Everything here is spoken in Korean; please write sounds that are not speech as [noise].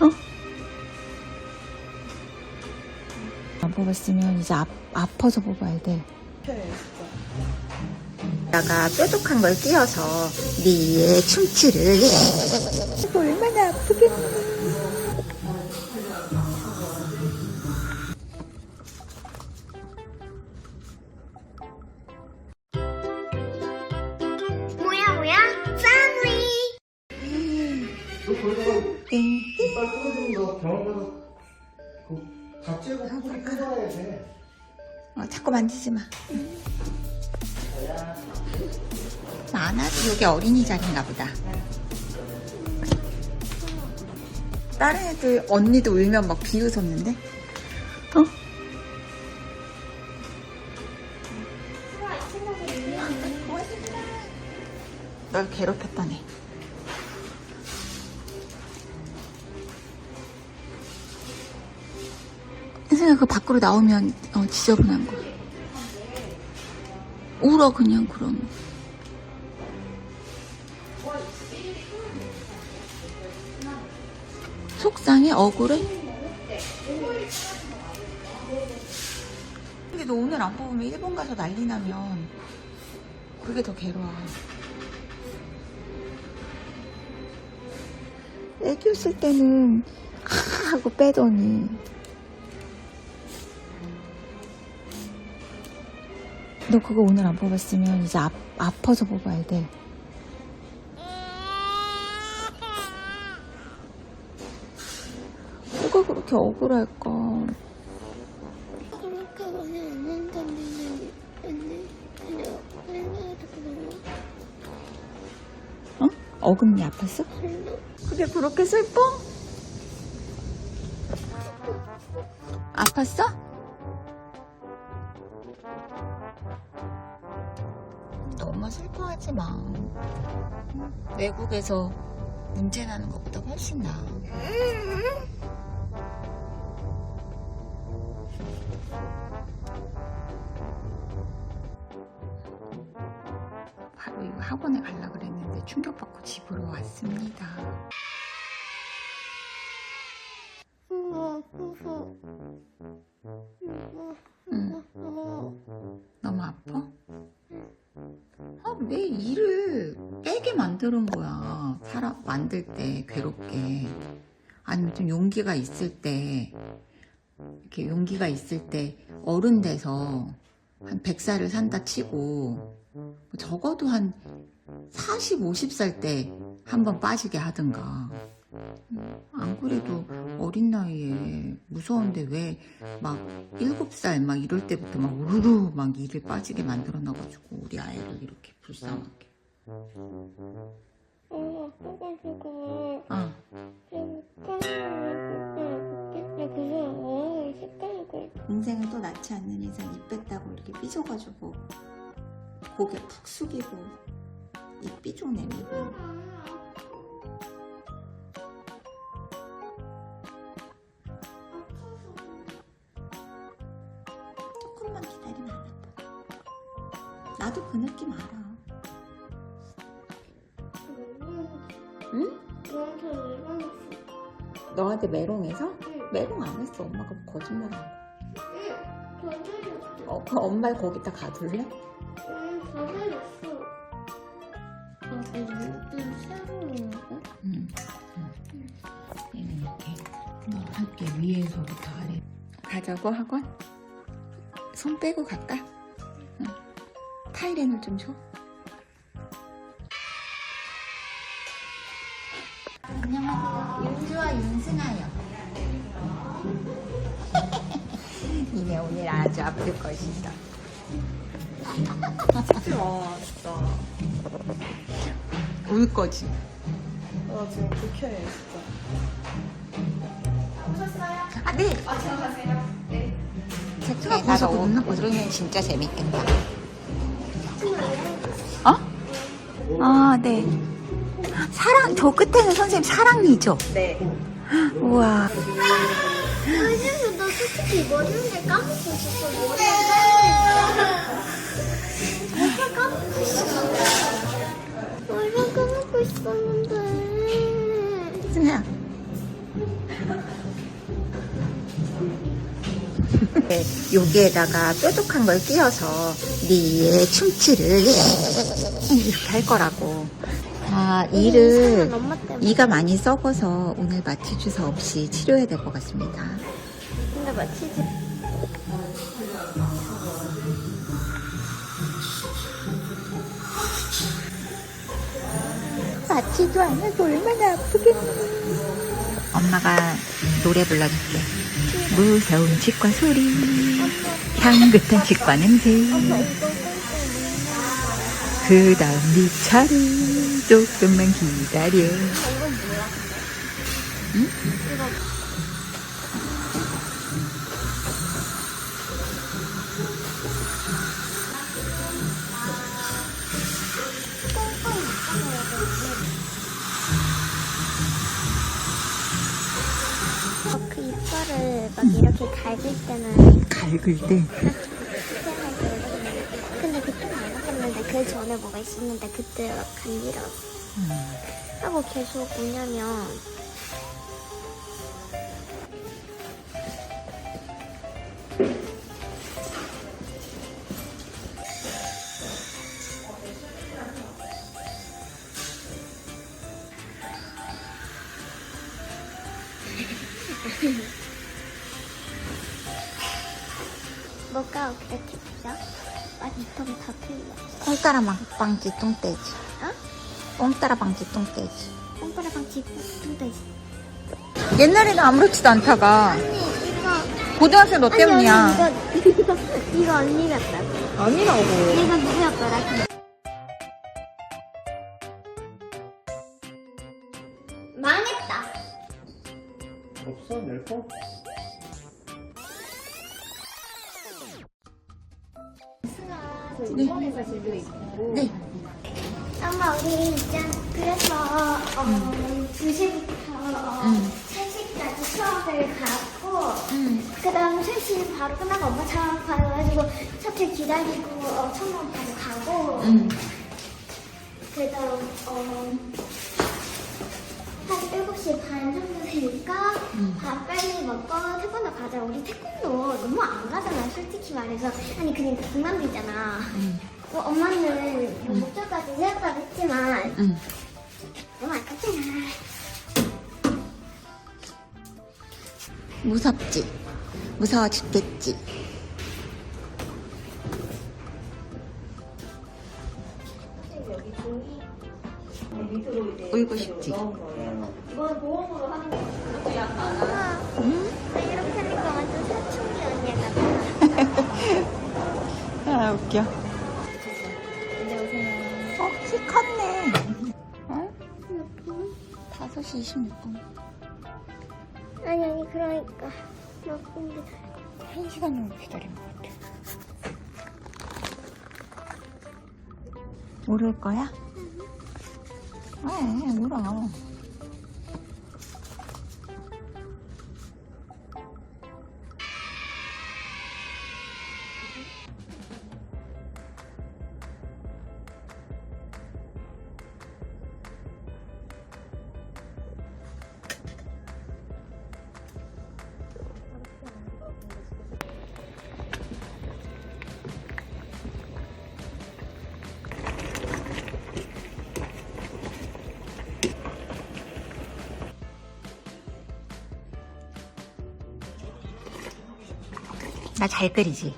어? 안 뽑았으면 이제 아, 아파서 뽑아야 돼. 다가 뾰족한 걸 끼워서 네 춤추를 얼마나 아프겠니? 어, 자꾸 만지지 마. 많아? 여기 어린이장인가 보다. 다른 애들 언니도 울면 막 비웃었는데? 어? 널 괴롭혔다네. 혜승아 그 밖으로 나오면 어, 지저분한 거야. 울어 그냥 그럼. 속상해? 억울해? 근데 너 오늘 안 뽑으면 일본 가서 난리 나면 그게 더 괴로워. 애기 였을 때는 하 [laughs] 하고 빼더니 너 그거 오늘 안 뽑았으면 이제 아, 아파서 뽑아야 돼. 뭐가 그렇게 억울할까? 어? 어금니 아팠어? 그게 그렇게 슬퍼? 아팠어? 너무 슬퍼하지 마. 외국에서 문제 나는 것보다 훨씬 나아. 바로 이거 학원에 가려고 그랬는데 충격받고 집으로 왔습니다. 아, 왜 일을 빼게 만드는 거야? 사람 만들 때 괴롭게. 아니면 좀 용기가 있을 때, 이렇게 용기가 있을 때 어른 돼서 한 100살을 산다 치고, 뭐 적어도 한 40, 50살 때 한번 빠지게 하든가. 안 그래도 어린 나이에 무서운데 왜막 일곱 살막 이럴 때부터 막 우르르 막 일을 빠지게 만들어 놔가지고 불쌍하게. 엄마 아, 그때 그냥 어항을 씻다니까 인생을 또 낳지 않는 이상 입 뺐다고 이렇게 삐져가지고 고개 푹 숙이고 입 삐죽 내밀고 응? 너한테 왜 이러겠어 너한테 메롱해서? 메롱 안 했어. 엄마가 거짓말 한 거. 더 때렸어 어, 그 엄마 거기다 가둘래? 응, 더 때렸어 아, 이거 새로운 거? 응. 얘는 이렇게 뭐 할게 위에서부터 아래. 가자고 학원? 손 빼고 갈까? 응. 타이레놀 좀 줘. 윤승아요. 니네 [laughs] 오늘 아주 아플 것이다. 마, 진짜. 울 거지. 나 지금 불쾌해, 진짜. 아, 네. 아, 들어가세요. 네. 제가 거기서 웃는 거 들으면 진짜 재밌겠다. 어? 아, 네. 사랑, 저 끝에는 선생님 사랑니죠? 네. 우와. 아니, 나 솔직히 머리를 까먹고 있었어. 머리를 까먹고 있었어. 머리를 까먹고 있었는데. 승아. 네, 여기에다가 뾰족한 걸 끼워서 네 충치를 이렇게 할 거라고. 아, 이를. 이가 많이 썩어서 오늘 마취 주사 없이 치료해야 될 것 같습니다. 근데 마치지. 마취도 안 하고 얼마나 아프겠니? 엄마가 노래 불러줄게. 무서운 치과 소리, 향긋한 치과 냄새. 그 다음 네 차례 조금만 기다려. 어, 그 이빨을 막 이렇게 갈길 때는 갈글 때 근데 그때는 안 아팠는데 그 전에 뭐가 있었는데 그때 막 간지러 하고 계속 뭐냐면 뭐가 그렇게 비죠? 아니 똥다 틀려 뽕따라 방지 똥돼지. 어? 뽕따라 방지 똥돼지. 똥꼬라방 똥돼지 옛날에는 아무렇지도 않다가 언니 이거 고등학생 너 때문이야. 언니, 이거 [laughs] 이거 이거 언니 같다고 아니라고. 얘가 누구였더라 망했다 없어 낼 거? 네. 엄마 우리 있잖아 그래서 어, 2시부터 응. 3시까지 수업을 가고 응. 그 다음 3시 바로 끝나고 엄마 차 가가지고 셔틀 기다리고 어, 천만 바로 가고 응. 그 다음 어, 한 7시 반 정도 되니까 응. 밥 빨리 먹고 태권도 가자 우리 태권도 너무 안 가잖아 솔직히 말해서 아니 그냥 그만두잖아 응. 어, 엄마는 뭐 목적까지 생각하고 했지만 응. 너무 아깝잖아 무섭지? 무서워 죽겠지? 울고 싶지? 엄마 나 이렇게 하니까 완전 사춘기 언니 같아 [laughs] 아 웃겨. 어? 키 컸네. 어? 5시 26분 아니 아니 그러니까. 몇 군데 1시간 정도 기다린 것 같아. 오를 거야? 왜 울어 나 잘 끓이지?